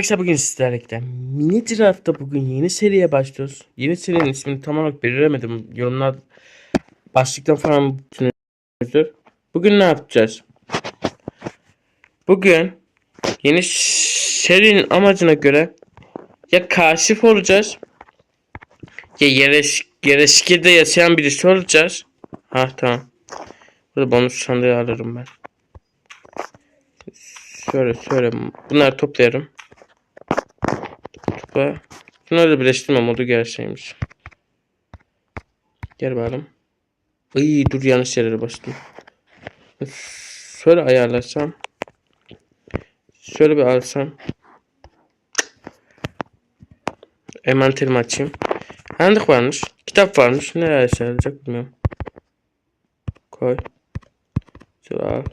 arkadaşlar bugün sizlerle mini draftta bugün yeni seriye başlıyoruz. Yeni serinin ismini tam olarak belirlemedim. Yorumlar başlıktan falan düşünüyoruzdur. Bugün ne yapacağız? Bugün yeni serinin amacına göre ya kaşif olacağız ya yereş, yereşkede yaşayan birisi olacağız. Ha tamam. Burada bonus sandığı alırım ben. Şöyle şöyle bunları toplayalım. Topla. Bunları da birleştirme modu gelseymiş. Gel bakalım. Iy dur yanlış yerlere bastım. Şöyle ayarlasam. Şöyle bir alsam. Envanterimi açayım. Sandık varmış. Kitap varmış. Nereye sığacak bilmiyorum. Koy. Şöyle al.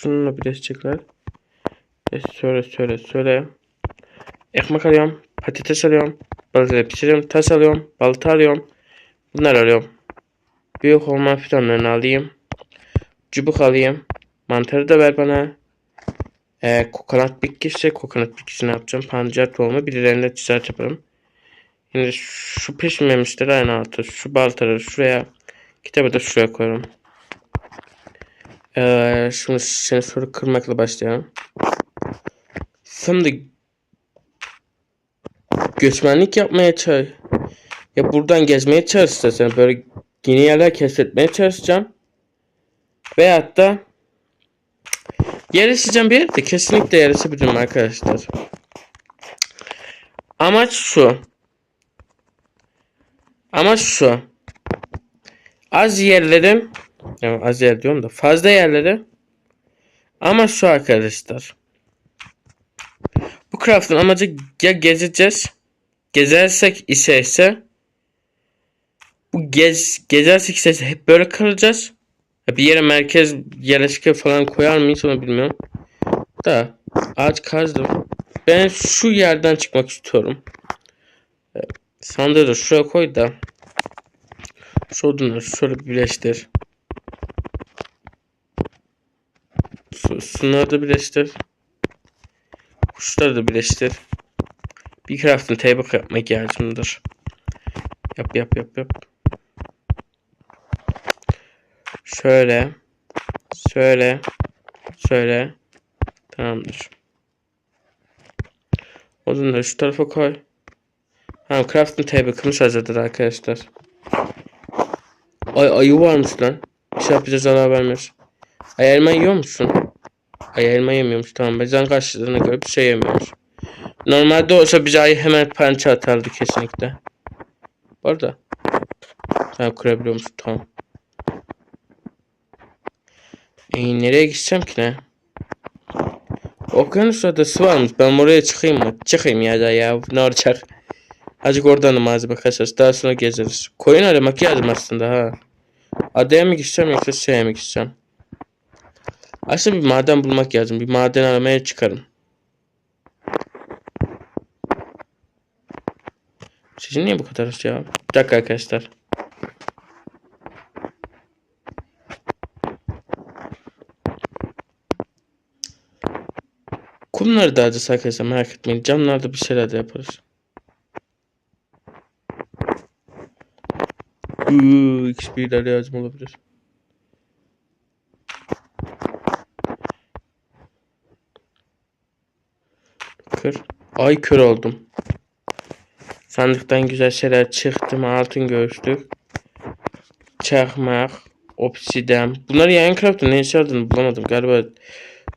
Şununla birleşecekler. E, söyle söyle söyle. Ekmek alıyorum. Patates alıyorum. Balığı pişiriyorum. Tas alıyorum. Balta alıyorum. Bunlar alıyorum. Büyük olma fidanlarını alayım. Çubuk alayım. Mantarı da ver bana. Ee, kokonat bitkisi. Kokonat bitkisini yapacağım. Pancar tohumu. Birilerinde ticaret yaparım. Şimdi şu pişmemişleri aynı altı. Şu baltaları şuraya. Kitabı da şuraya koyarım. Ee, şimdi seni soru kırmakla başlayalım. Şimdi göçmenlik yapmaya çalış. Ya buradan gezmeye çalış istersen böyle yeni yerler keşfetmeye çalışacağım. Veyahut da yarışacağım bir yerde kesinlikle yarışabilirim arkadaşlar. Amaç şu. Amaç şu. Az yerlerin yani az yer diyorum da fazla yerleri ama şu arkadaşlar bu craft'ın amacı ya gezeceğiz gezersek ise ise bu gez gezersek ise hep böyle kalacağız. Bir yere merkez yerleşke falan koyar mıyız onu bilmiyorum. Da ağaç kazdım. Ben şu yerden çıkmak istiyorum. Sandığı da şuraya koy da şu odunları şöyle birleştir. Şunları da birleştir. Kuşları da birleştir. Bir crafting table yapma ihtiyacımdır. Yap yap yap yap. Şöyle. Şöyle. Şöyle. Tamamdır. Odunları şu tarafa koy. Tamam crafting table kırmış hazırdır arkadaşlar. Ay ayı varmış lan. İnşallah bize zarar vermez. Ay elma yiyor musun? Ay elma yemiyormuş tamam. Karşılığına göre bir şey yemiyormuş. Normalde olsa bize ayı hemen pençe atardı kesinlikle. Bu arada. Tamam kırabiliyormuş tamam. E, nereye gideceğim ki ne? Okyanus adası varmış. Ben oraya çıkayım mı? Çıkayım ya da ya. Ne olacak? Azıcık oradan malzeme kasarız. Daha sonra gezeriz. Koyun aramak lazım aslında ha. Adaya mı gideceğim yoksa şeye mi gideceğim? Aslında bir maden bulmak lazım. Bir maden aramaya çıkarım. Sizin niye bu kadar ya? Bir dakika arkadaşlar. Kumları da acısı arkadaşlar merak etmeyin. Camlarda bir şeyler de yaparız. XP'ler lazım olabilir. Kır. Ay kör oldum. Sandıktan güzel şeyler çıktı? Altın göğüslük. Çakmak. Obsiden. Bunları Minecraft'ta ne işe yaradığını bulamadım. Galiba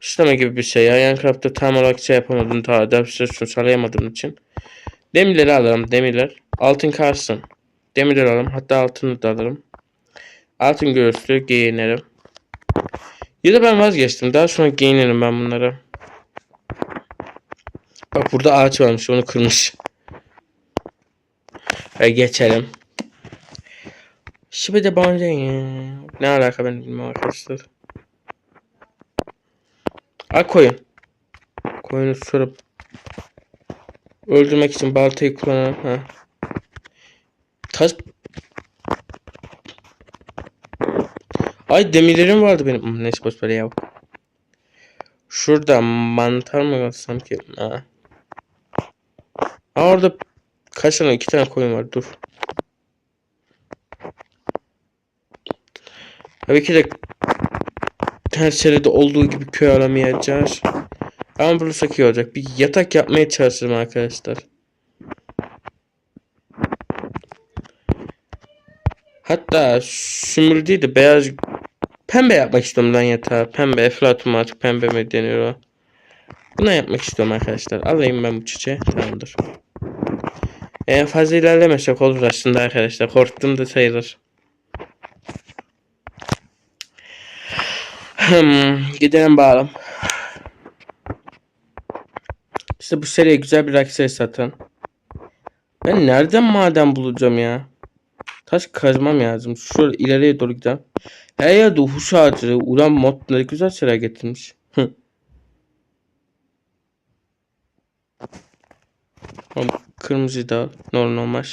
işleme gibi bir şey ya. Tam olarak şey yapamadım. Daha adaptasyonu sağlayamadığım için. Demirleri alırım. Demirler. Altın kalsın. Demirleri alırım. Hatta altını da alırım. Altın göğüslük giyinirim. Ya da ben vazgeçtim. Daha sonra giyinirim ben bunları. Bak burada ağaç varmış onu kırmış. Ve geçelim. Şimdi de bence ne alaka ben bilmiyorum arkadaşlar. Al koyun. Koyunu sorup öldürmek için baltayı kullanalım. Ha. Taş Ay demirlerim vardı benim. Hmm, Neyse boş ver ya. Şurada mantar mı alsam ki? Ha. Aa, orada kaç tane? iki tane koyun var. Dur. Tabii ki de her olduğu gibi köy alamayacağız. Ama bulursak iyi olacak. Bir yatak yapmaya çalışırım arkadaşlar. Hatta sümür değil de beyaz pembe yapmak istiyorum lan yatağı. Pembe eflatun artık pembe mi deniyor o. Buna yapmak istiyorum arkadaşlar. Alayım ben bu çiçeği. Tamamdır. Eğer fazla ilerlemesek olur aslında arkadaşlar. Korktum da sayılır. Hmm, gidelim bakalım. İşte bu seriye güzel bir aksiyel satın. Ben nereden maden bulacağım ya? Taş kazmam lazım. Şöyle ileriye doğru gidelim. Her yerde huş ağacı, ulan modları güzel şeyler getirmiş. Hı. Kırmızı da normal.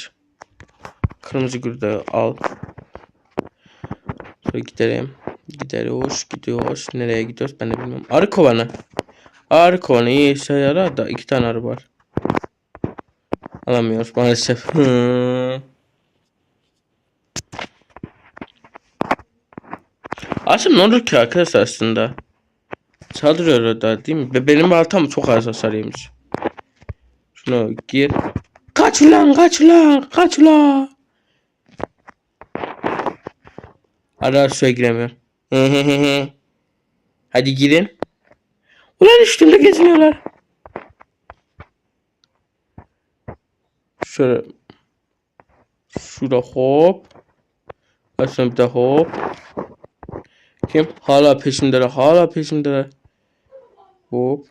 Kırmızı gül de al. Sonra gidelim. Gidiyoruz, gidiyoruz. Nereye gidiyoruz ben de bilmiyorum. Arı kovanı. Arı kovanı iyi işe yarar da iki tane arı var. Alamıyoruz maalesef. Hı. Aslında ne olur ki arkadaşlar aslında? Saldırıyor da değil mi? Ve benim baltam çok az hasar yemiş. Şunu gir. Kaç lan kaç lan kaç lan. Ara suya giremiyorum. Hadi girin. Ulan üstümde geziniyorlar. Şöyle. Şurada hop. De hop. Kim? Hala peşimdeler. Hala peşimdeler. Hop.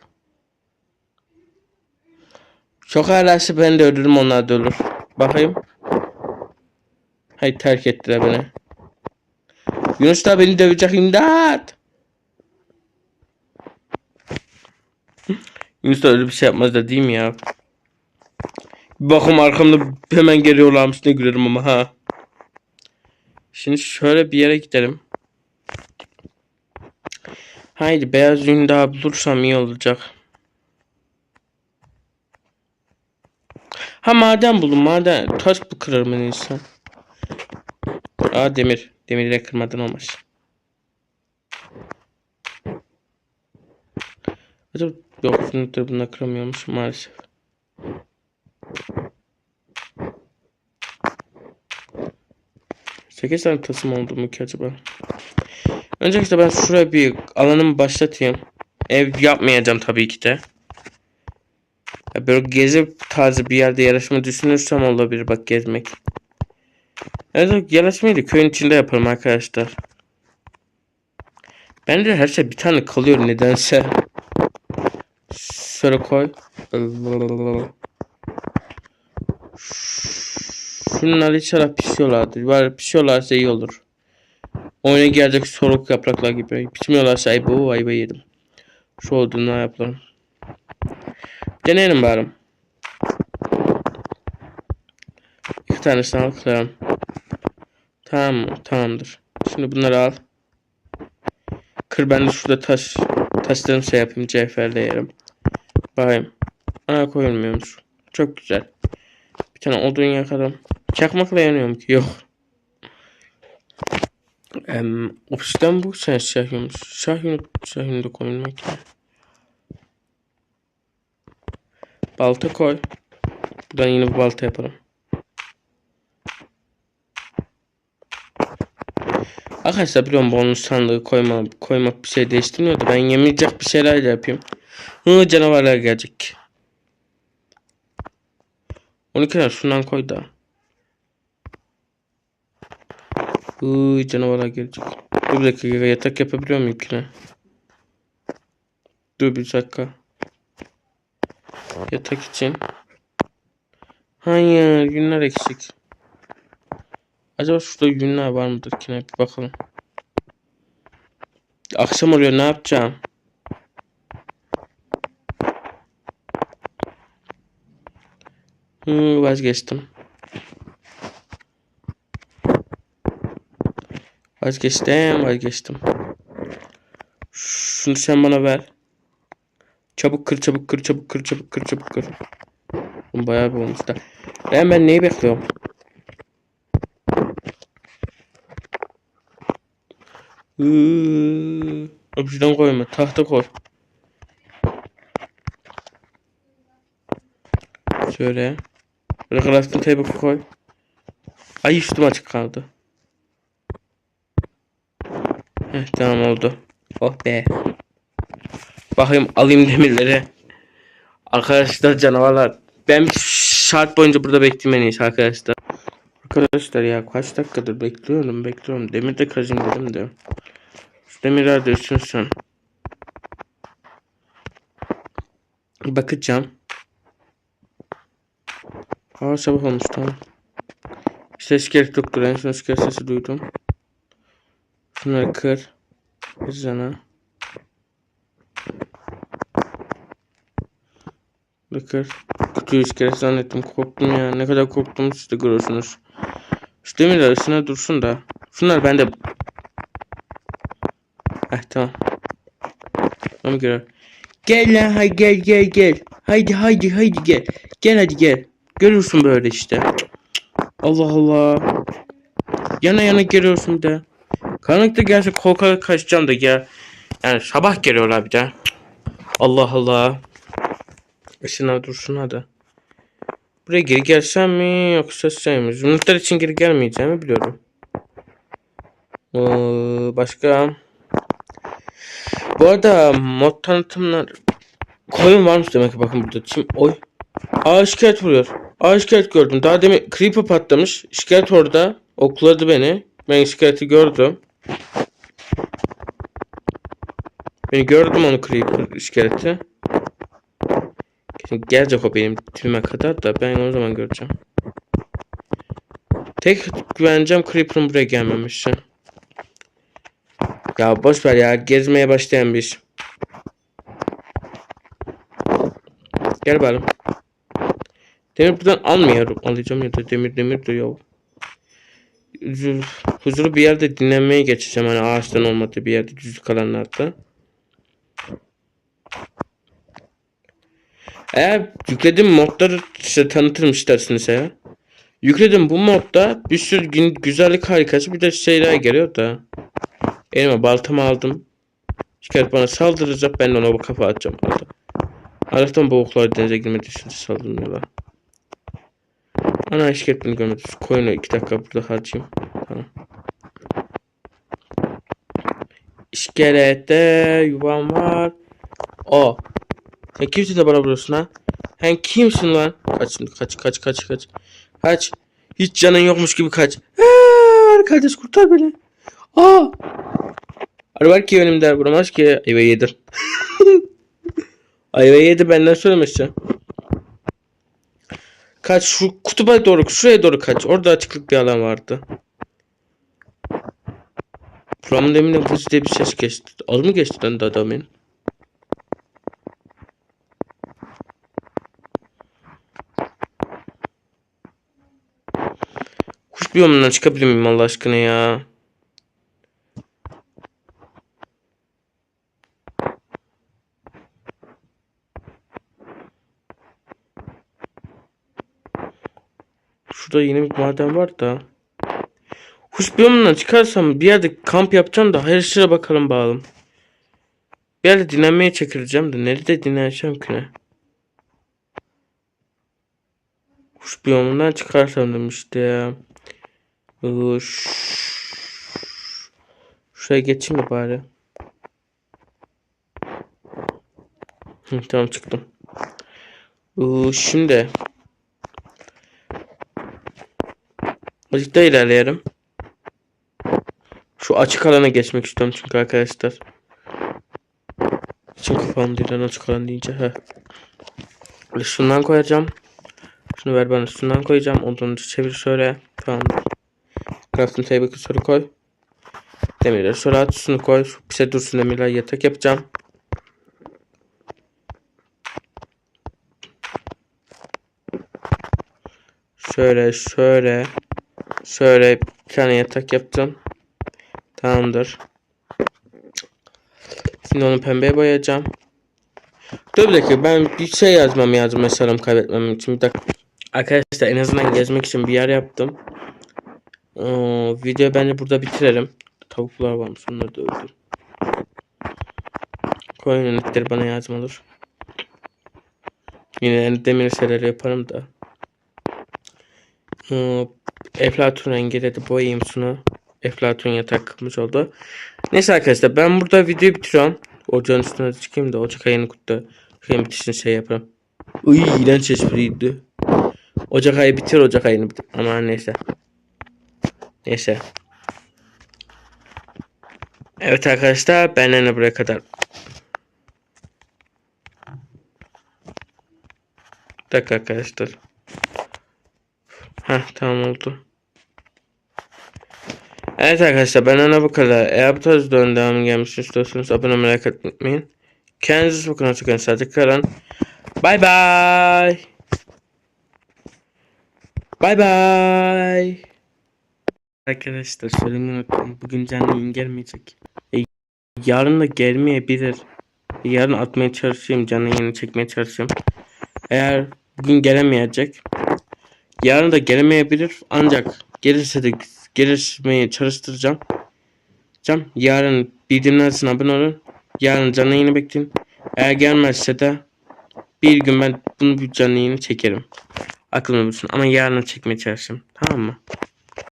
Çok arası ben de öldürürüm onlar da ölür. Bakayım. Hay terk ettiler beni. Yunus da beni dövecek imdat. Yunus da öyle bir şey yapmaz da değil mi ya? Bir bakım arkamda hemen geliyorlarmış ne gülerim ama ha. Şimdi şöyle bir yere gidelim. Haydi beyaz yün daha bulursam iyi olacak. Ha maden buldum maden. Taş bu kırarım en iyisi. Aa demir. Demirle kırmadan olmaz. Acaba yok dur bununla kıramıyormuş maalesef. Sekiz tane tasım oldu mu ki acaba? Öncelikle ben şuraya bir alanımı başlatayım. Ev yapmayacağım tabii ki de. Böyle gezi tarzı bir yerde yarışma düşünürsem olabilir bak gezmek. Evet yarışmayı da köyün içinde yaparım arkadaşlar. Bence her şey bir tane kalıyor nedense. Şöyle koy. Şunlar inşallah pişiyorlardır. Var pişiyorlarsa iyi olur. Oyuna gelecek soruk yapraklar gibi. Pişmiyorlarsa ay bu ayıba yedim. Şu olduğunu yapalım. Deneyelim bari. İki tanesini al kıralım. Tamam? Tamamdır. Şimdi bunları al. Kır ben de şurada taş taşlarımı şey yapayım. Cevherle yerim. Bakayım. Ana koyulmuyormuş. Çok güzel. Bir tane odun yakalım. Çakmakla yanıyorum ki. Yok. Em, ofisten bu sen şahyumuz. Şahyunu, şahyunu da koyulmak ya. Balta koy. Buradan yine bir balta yapalım. Arkadaşlar biliyorum bonus sandığı koyma, koymak bir şey değiştirmiyor da ben yemeyecek bir şeyler yapayım. Hı canavarlar gelecek. 12 lira şundan koy da. Hı canavarlar gelecek. Dur bir dakika yatak yapabiliyor muyum ki ne? Dur bir dakika. Yatak için. Hayır günler eksik. Acaba şurada günler var mıdır ki bir bakalım. Akşam oluyor ne yapacağım? Hmm, vazgeçtim. Vazgeçtim, vazgeçtim. Şunu sen bana ver. Çabuk kır çabuk kır çabuk kır çabuk kır çabuk kır. Oğlum Bayağı bir olmuş da. Ben ben neyi bekliyorum? Iıı, Obsidian koyma. Tahta koy. Şöyle. Böyle crafting table koy. Ay üstüm açık kaldı. Heh, tamam oldu. Oh be. Bakayım alayım demirleri. Arkadaşlar canavarlar. Ben saat boyunca burada iyisi arkadaşlar. Arkadaşlar ya kaç dakikadır bekliyorum bekliyorum. Demir de kazayım dedim de. Şu demirler de ısınsın. Bakacağım. Hava sabah olmuş tamam. Ses gerek yoktur. En son sesi duydum. Şunları kır. Hızlana. Bakır. Kutuyu iskelet zannettim. Korktum ya. Ne kadar korktum siz de görüyorsunuz. Şu demirler ısına dursun da. Şunlar bende. Heh tamam. Tamam gel. Gel lan hay gel gel gel. Haydi haydi haydi gel. Gel hadi gel. Görürsün böyle işte. Allah Allah. Yana yana geliyorsun bir de. Karanlıkta gelse korkarak kaçacağım da gel. Yani sabah geliyorlar bir de. Allah Allah. Işınlar dursun hadi. Buraya geri gelsem mi yoksa şey mi? Zümrütler için geri gelmeyeceğimi biliyorum. Ee, başka. Bu arada mod tanıtımlar koyun varmış demek ki bakın burada. Çim oy. Aa şikayet vuruyor. Aa şikayet gördüm. Daha demin creeper patlamış. Şikayet orada. Okladı beni. Ben şikayeti gördüm. Beni gördüm onu creeper şikayeti. Gelecek o benim dibime kadar da ben o zaman göreceğim. Tek güvencem creeper'ın buraya gelmemişti. Ya boş ya gezmeye başlayan bir. Gel bakalım. Demir buradan almıyorum. Alacağım ya da demir demir duruyor. Huzur, huzurlu bir yerde dinlenmeye geçeceğim. Hani ağaçtan olmadığı bir yerde düzlük alanlarda. Eğer yükledim modları size tanıtırım isterseniz eğer. Yükledim bu modda bir sürü gün, güzellik harikası bir de şeyler geliyor da. Elime baltamı aldım. Şikayet bana saldıracak ben de ona bu kafa atacağım orada. Allah'tan boğuklar denize girme düşünce saldırmıyorlar. Ana şikayet beni görmedi. Şu koyunu iki dakika burada harcayayım. Tamam. İskelette yuvam var. O. Sen kimsin de bana vuruyorsun ha? Sen kimsin lan? Kaç kaç kaç kaç kaç. Kaç. Hiç canın yokmuş gibi kaç. Aa, kardeş kurtar beni. Aa. Arı var ki önümde vuramaz ki. Ayva yedir. Ayva yedi benden söylemişsin. Kaç şu kutuba doğru şuraya doğru kaç. Orada açıklık bir alan vardı. From demin vız diye bir ses geçti. Az mı geçti lan da demin? Kuş biyomundan çıkabilir miyim Allah aşkına ya? Şurada yeni bir maden var da. Kuş biyomundan çıkarsam bir yerde kamp yapacağım da her şeye bakalım bakalım. Bir yerde dinlenmeye çekileceğim de nerede dinleneceğim ki ne? Kuş biyomundan çıkarsam demişti ya. Şuraya geçeyim mi bari? Hı, tamam çıktım. Şimdi Azıcık da ilerleyelim. Şu açık alana geçmek istiyorum çünkü arkadaşlar. İçim kapandı lan açık alan deyince. Böyle şundan koyacağım. Şunu ver bana şundan koyacağım. Ondan çevir şöyle. Tamam. Crafting table'ı şöyle koy. Demirleri şöyle at. Şunu koy. Pise dursun demirler yatak yapacağım. Şöyle şöyle. Şöyle bir tane yatak yaptım. Tamamdır. Şimdi onu pembeye boyayacağım. Dur bir dakika ben bir şey yazmam lazım mesela kaybetmem için. Bir dakika. Arkadaşlar en azından gezmek için bir yer yaptım. Ee, video bence burada bitirelim. Tavuklar varmış onları da öldür. Koyun yönetleri bana lazım olur. Yine demir şeyleri yaparım da. Ee, Eflatun rengiyle de boyayayım şunu. Eflatun yatakmış oldu. Neyse arkadaşlar ben burada videoyu bitiriyorum. Ocağın üstüne çıkayım da Ocak ayını kutlu. Bakayım bitişini şey yaparım. Uy iğrenç espriydi. Ocak ayı bitir Ocak ayını bitir. Ama neyse. Neyse. Evet arkadaşlar benden de buraya kadar. Bir dakika arkadaşlar. Heh tamam oldu. Evet arkadaşlar benden de bu kadar. Eğer bu tarz videoların devamı gelmiş istiyorsanız abone olmayı unutmayın. Kendinize bakın hoşçakalın. Sadece kalın. Bay bay. Bay bay. Arkadaşlar söylemeyi unuttum. Bugün canlı yayın gelmeyecek. E, yarın da gelmeyebilir. E, yarın atmaya çalışayım. Canlı yayını çekmeye çalışayım. Eğer bugün gelemeyecek. Yarın da gelemeyebilir. Ancak gelirse de gelişmeyi çalıştıracağım. Cam yarın bildirimler abone olun. Yarın canlı yayını bekleyin. Eğer gelmezse de bir gün ben bunu bir canlı yayını çekerim. Aklımda bulunsun. Ama yarın çekmeye çalışayım. Tamam mı?